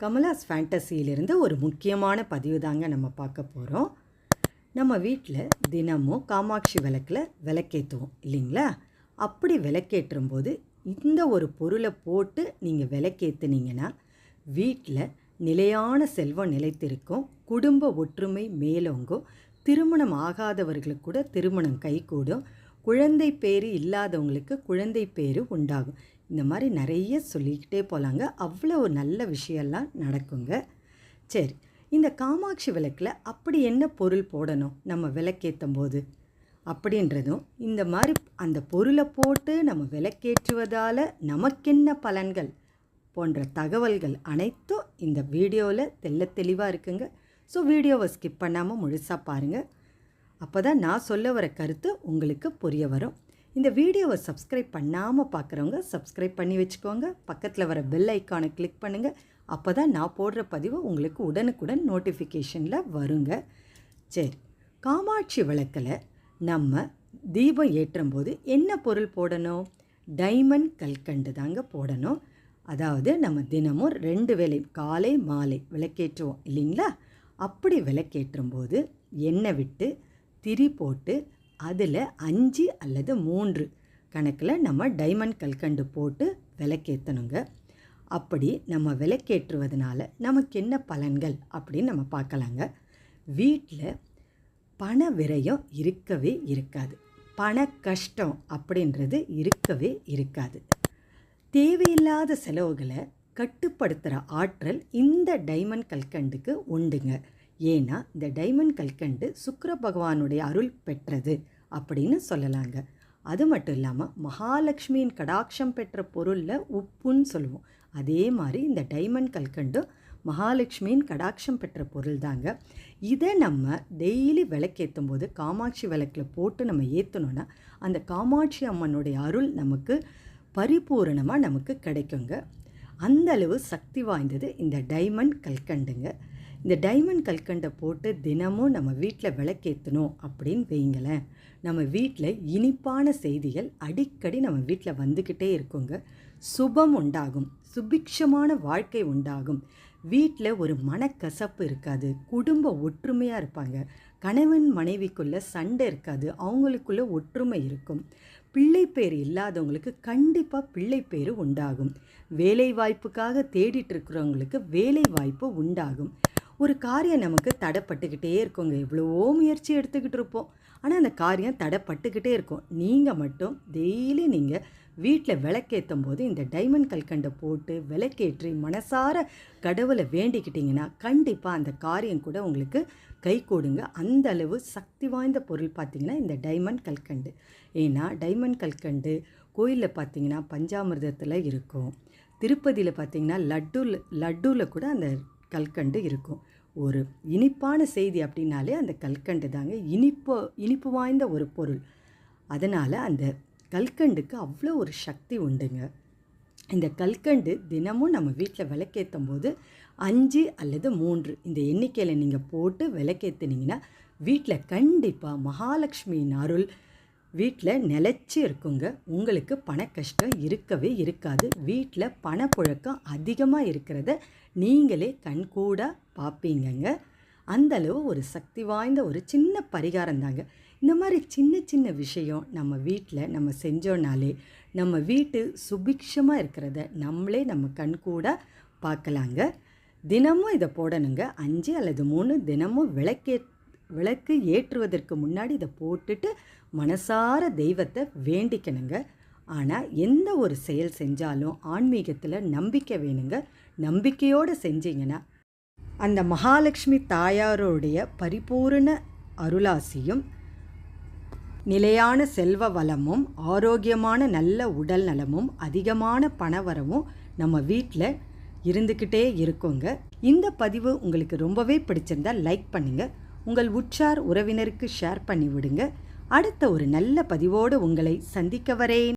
கமலாஸ் ஃபேண்டசியிலிருந்து ஒரு முக்கியமான பதிவு தாங்க நம்ம பார்க்க போகிறோம் நம்ம வீட்டில் தினமும் காமாட்சி விளக்கில் விளக்கேற்றுவோம் இல்லைங்களா? அப்படி விளக்கேற்றும் போது இந்த ஒரு பொருளை போட்டு நீங்கள் விளக்கேற்றுனீங்கன்னா வீட்டில் நிலையான செல்வம் நிலைத்திருக்கும் குடும்ப ஒற்றுமை மேலோங்கும் திருமணம் ஆகாதவர்களுக்கு கூட திருமணம் கைகூடும் குழந்தை பேர் இல்லாதவங்களுக்கு குழந்தை பேர் உண்டாகும். இந்த மாதிரி நிறைய சொல்லிக்கிட்டே போகலாங்க அவ்வளோ ஒரு நல்ல விஷயம்லாம் நடக்குங்க. சரி இந்த காமாட்சி விளக்கில் அப்படி என்ன பொருள் போடணும்? நம்ம விளக்கேற்றும் போது அப்படின்றதும் இந்த மாதிரி அந்த பொருளை போட்டு நம்ம விளக்கேற்றுவதால் நமக்கென்ன பலன்கள் போன்ற தகவல்கள் அனைத்தும் இந்த வீடியோவில் தெள்ள தெளிவாக இருக்குங்க. ஸோ வீடியோவை ஸ்கிப் பண்ணாமல் முழுசாக பாருங்கள் அப்போ தான் நான் சொல்ல வர கருத்து உங்களுக்கு புரிய வரும். இந்த வீடியோவை சப்ஸ்கிரைப் பண்ணாமல் பார்க்குறவங்க சப்ஸ்கிரைப் பண்ணி வச்சுக்கோங்க. பக்கத்தில் வர பெல் ஐக்கானை கிளிக் பண்ணுங்கள் அப்போ தான் நான் போடுற பதிவு உங்களுக்கு உடனுக்குடன் நோட்டிஃபிகேஷனில் வருங்க. சரி காமாட்சி விளக்கில் நம்ம தீபம் ஏற்றும் போது என்ன பொருள் போடணும்? டைமண்ட் கல்கண்டு தாங்க போடணும். அதாவது நம்ம தினமும் ரெண்டு வேலை காலை மாலை விளக்கேற்றுவோம் இல்லைங்களா? அப்படி விளக்கேற்றும் போது எண்ணெய் விட்டு திரி போட்டு அதில் அஞ்சு அல்லது மூன்று கணக்கில் நம்ம டைமண்ட் கல்கண்டு போட்டு விளக்கேற்றணுங்க. அப்படி நம்ம விளக்கேற்றுவதனால நமக்கு என்ன பலன்கள் அப்படின்னு நம்ம பார்க்கலாங்க. வீட்டில் பண விரயம் இருக்கவே இருக்காது. பண கஷ்டம் அப்படின்றது இருக்கவே இருக்காது. தேவையில்லாத செலவுகளை கட்டுப்படுத்துகிற ஆற்றல் இந்த டைமண்ட் கல்கண்டுக்கு உண்டுங்க. ஏன்னா இந்த டைமண்ட் கல்கண்டு சுக்கர பகவானுடைய அருள் பெற்றது அப்படின்னு சொல்லலாங்க. அது மட்டும் இல்லாமல் மகாலட்சுமியின் கடாட்சம் பெற்ற பொருளில் உப்புன்னு சொல்லுவோம். அதே மாதிரி இந்த டைமண்ட் கல்கண்டு மகாலட்சுமியின் கடாட்சம் பெற்ற பொருள் தாங்க இதை நம்ம டெய்லி விளக்கேற்றும் போது காமாட்சி விளக்கில் போட்டு நம்ம ஏற்றணுன்னா அந்த காமாட்சி அம்மனுடைய அருள் நமக்கு பரிபூரணமாக நமக்கு கிடைக்குங்க. அந்தளவு சக்தி வாய்ந்தது இந்த டைமண்ட் கல்கண்டுங்க. இந்த டைமண்ட் கல்கண்டை போட்டு தினமும் நம்ம வீட்டில் விளக்கேற்றணும் அப்படின்னு வைங்களேன் நம்ம வீட்டில் இனிப்பான செய்திகள் அடிக்கடி நம்ம வீட்டில் வந்துக்கிட்டே இருக்குங்க. சுபம் உண்டாகும் சுபிக்ஷமான வாழ்க்கை உண்டாகும். வீட்டில் ஒரு மனக்கசப்பு இருக்காது குடும்ப ஒற்றுமையாக இருப்பாங்க. கணவன் மனைவிக்குள்ளே சண்டை இருக்காது அவங்களுக்குள்ள ஒற்றுமை இருக்கும். பிள்ளை பேர் இல்லாதவங்களுக்கு கண்டிப்பாக பிள்ளை பேர் உண்டாகும். வேலை வாய்ப்புக்காக தேடிட்டு இருக்கிறவங்களுக்கு வேலை வாய்ப்பு உண்டாகும். ஒரு காரியம் நமக்கு தடைப்பட்டுக்கிட்டே இருக்குங்க. எவ்வளவோ முயற்சி எடுத்துக்கிட்டு இருப்போம். ஆனால் அந்த காரியம் தடைப்பட்டுக்கிட்டே இருக்கும். நீங்கள் மட்டும் டெய்லி நீங்கள் வீட்டில் விளக்கேற்றும் போது இந்த டைமண்ட் கல்கண்டை போட்டு விளக்கேற்றி மனசார கடவுளை வேண்டிக்கிட்டிங்கன்னா கண்டிப்பாக அந்த காரியம் கூட உங்களுக்கு கை கொடுங்க. அந்த அளவு சக்தி வாய்ந்த பொருள் பார்த்திங்கன்னா இந்த டைமண்ட் கல்கண்டு ஏன்னா டைமண்ட் கல்கண்டு கோயிலில் பார்த்தீங்கன்னா பஞ்சாமிர்தத்தில் இருக்கும். திருப்பதியில் பார்த்தீங்கன்னா லட்டு லட்டுவில் கூட அந்த கல்கண்டு இருக்கும். ஒரு இனிப்பான செய்தி அப்படின்னாலே அந்த கல்கண்டு தாங்க இனிப்பு இனிப்பு வாய்ந்த ஒரு பொருள். அதனால் அந்த கல்கண்டுக்கு அவ்வளோ ஒரு சக்தி உண்டுங்க. இந்த கல்கண்டு தினமும் நம்ம வீட்டில் விளக்கேற்றும் போது அஞ்சு அல்லது மூன்று இந்த எண்ணிக்கையில் நீங்கள் போட்டு விளக்கேற்றுனீங்கன்னா வீட்டில் கண்டிப்பாக மகாலட்சுமியின் அருள் வீட்டில் நிலச்சி இருக்குங்க. உங்களுக்கு பண கஷ்டம் இருக்கவே இருக்காது. வீட்டில் பணப்புழக்கம் அதிகமாக இருக்கிறத நீங்களே கண்கூடாக பார்ப்பீங்கங்க அந்தளவு ஒரு சக்தி வாய்ந்த ஒரு சின்ன பரிகாரம் தாங்க. இந்த மாதிரி சின்ன சின்ன விஷயம் நம்ம வீட்டில் நம்ம செஞ்சோன்னாலே நம்ம வீட்டு சுபிக்ஷமாக இருக்கிறத நம்மளே நம்ம கண்கூடாக பார்க்கலாங்க தினமும் இதை போடணுங்க. அஞ்சு அல்லது மூணு தினமும் விளக்கே விளக்கு ஏற்றுவதற்கு முன்னாடி இதை போட்டுட்டு மனசார தெய்வத்தை வேண்டிக்கணுங்க. ஆனால் எந்த ஒரு செயல் செஞ்சாலும் ஆன்மீகத்தில் நம்பிக்கை வேணுங்க. நம்பிக்கையோடு செஞ்சீங்கன்னா அந்த மகாலட்சுமி தாயாரோடைய பரிபூரண அருளாசியும் நிலையான செல்வ வளமும் ஆரோக்கியமான நல்ல உடல் நலமும் அதிகமான பணவரமும் நம்ம வீட்டில் இருந்துக்கிட்டே இருக்கோங்க. இந்த பதிவு உங்களுக்கு ரொம்பவே பிடிச்சிருந்தா லைக் பண்ணுங்கள் உங்கள் உற்றார் உறவினருக்கு ஷேர் பண்ணிவிடுங்க. அடுத்த ஒரு நல்ல பதிவோடு உங்களை சந்திக்க வரேன்.